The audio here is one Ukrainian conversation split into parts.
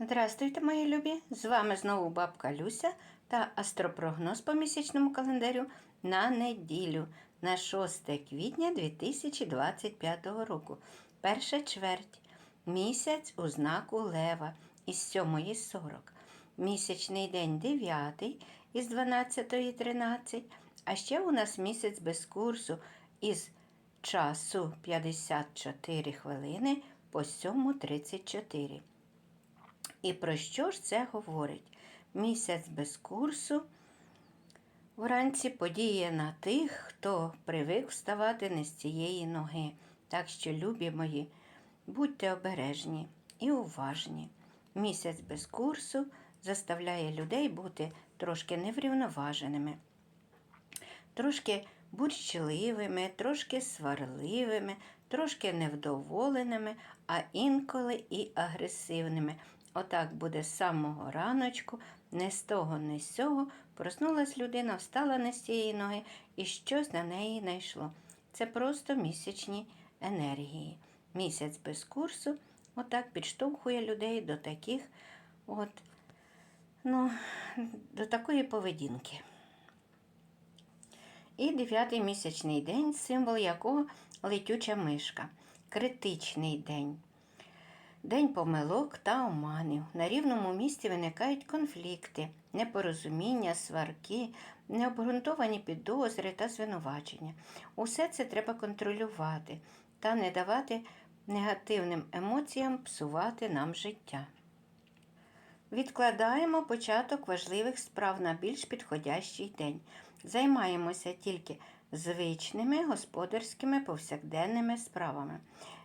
Здравствуйте, мої любі! З вами знову бабка Люся та астропрогноз по місячному календарю на неділю на 6 квітня 2025 року. Перша чверть. Місяць у знаку Лева із 7.40. Місячний день 9 із 12.13. А ще у нас місяць без курсу із часу 54 хвилини по 7.34. І про що ж це говорить? Місяць без курсу вранці подіє на тих, хто привик вставати не з цієї ноги. Так що, любі мої, будьте обережні і уважні. Місяць без курсу заставляє людей бути трошки неврівноваженими, трошки бурчливими, трошки сварливими, трошки невдоволеними, а інколи і агресивними. Отак буде з самого раночку, не з того, не з цього. Проснулась людина, встала не з цієї ноги і щось на неї найшло. Це просто місячні енергії. Місяць без курсу отак підштовхує людей до таких, от, ну, до такої поведінки. І дев'ятий місячний день, символ якого летюча мишка. Критичний день. День помилок та оманів. На рівному місці виникають конфлікти, непорозуміння, сварки, необґрунтовані підозри та звинувачення. Усе це треба контролювати та не давати негативним емоціям псувати нам життя. Відкладаємо початок важливих справ на більш підходящий день. Займаємося тільки звичними господарськими повсякденними справами.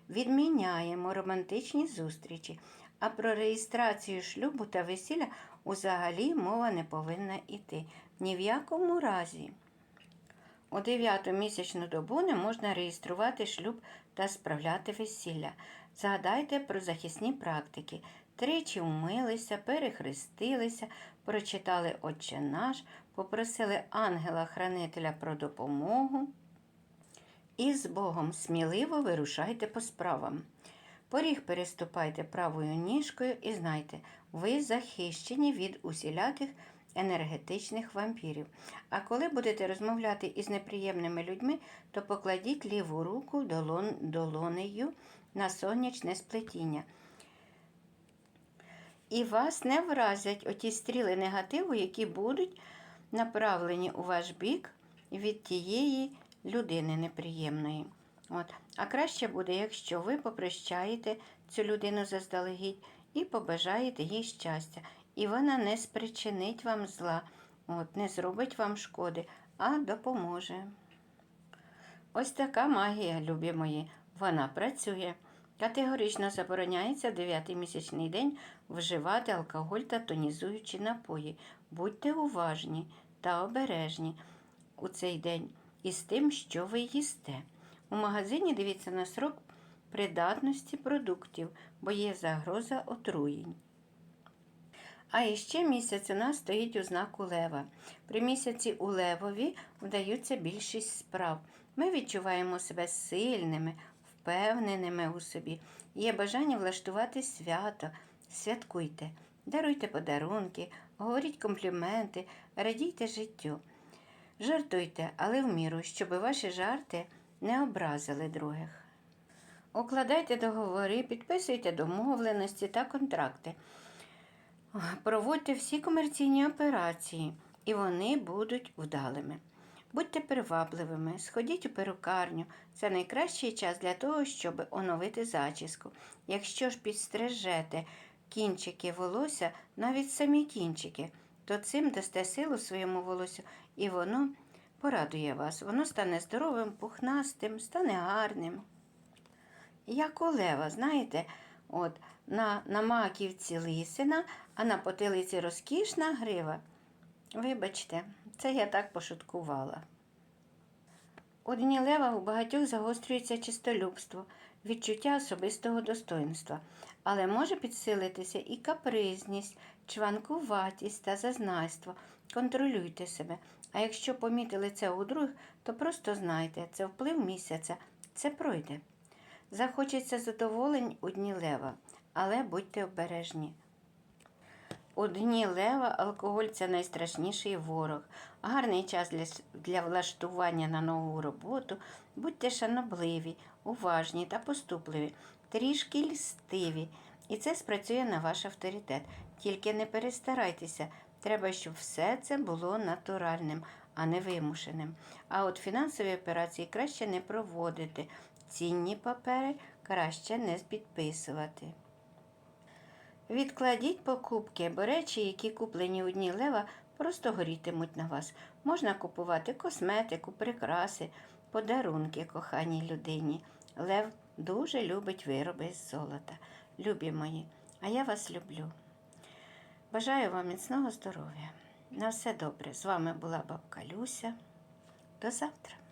Відміняємо романтичні зустрічі, а про реєстрацію шлюбу та весілля взагалі мова не повинна йти. Ні в якому разі. У дев'яту місячну добу не можна реєструвати шлюб та справляти весілля. Згадайте про захисні практики. Тричі вмилися, перехрестилися, прочитали Отче наш, попросили ангела-хранителя про допомогу. І з Богом сміливо вирушайте по справам. Поріг переступайте правою ніжкою і знайте, ви захищені від усіляких енергетичних вампірів. А коли будете розмовляти із неприємними людьми, то покладіть ліву руку долон, долонею на сонячне сплетіння. І вас не вразять оті стріли негативу, які будуть направлені у ваш бік від тієї людини неприємної. От. А краще буде, якщо ви попрощаєте цю людину заздалегідь і побажаєте їй щастя. І вона не спричинить вам зла, от, не зробить вам шкоди, а допоможе. Ось така магія, любі мої, вона працює. Категорично забороняється в 9 місячний день вживати алкоголь та тонізуючі напої. Будьте уважні та обережні у цей день із тим, що ви їсте. У магазині дивіться на срок придатності продуктів, бо є загроза отруєнь. А іще місяць у нас стоїть у знаку Лева. При місяці у Левові вдаються більшість справ. Ми відчуваємо себе сильними, впевненими у собі. Є бажання влаштувати свято. Святкуйте, даруйте подарунки, говоріть компліменти, радійте життю. Жартуйте, але в міру, щоб ваші жарти не образили других. Укладайте договори, підписуйте домовленості та контракти. Проводьте всі комерційні операції, і вони будуть вдалими. Будьте привабливими, сходіть у перукарню. Це найкращий час для того, щоб оновити зачіску. Якщо ж підстрижете кінчики волосся, навіть самі кінчики, то цим дасте силу своєму волосю, і воно порадує вас. Воно стане здоровим, пухнастим, стане гарним. Як у лева, знаєте, от на, на маківці лисина, а на потилиці розкішна грива. Вибачте, це я так пошуткувала. У дні лева у багатьох загострюється чистолюбство, відчуття особистого достоинства, але може підсилитися і капризність, чванкуватість та зазнайство. Контролюйте себе. А якщо помітили це у других, то просто знайте, це вплив місяця, це пройде. Захочеться задоволень у дні лева, але будьте обережні. У дні лева алкоголь це найстрашніший ворог. Гарний час для, для влаштування на нову роботу. Будьте шанобливі, уважні та поступливі, трішки льстиві. І це спрацює на ваш авторитет. Тільки не перестарайтеся. Треба, щоб все це було натуральним, а не вимушеним. А от фінансові операції краще не проводити. Цінні папери краще не підписувати. Відкладіть покупки, бо речі, які куплені у дні лева, просто горітимуть на вас. Можна купувати косметику, прикраси, подарунки коханій людині. Лев дуже любить вироби з золота. Любі мої, а я вас люблю. Бажаю вам міцного здоров'я. На все добре. З вами була бабка Люся. До завтра.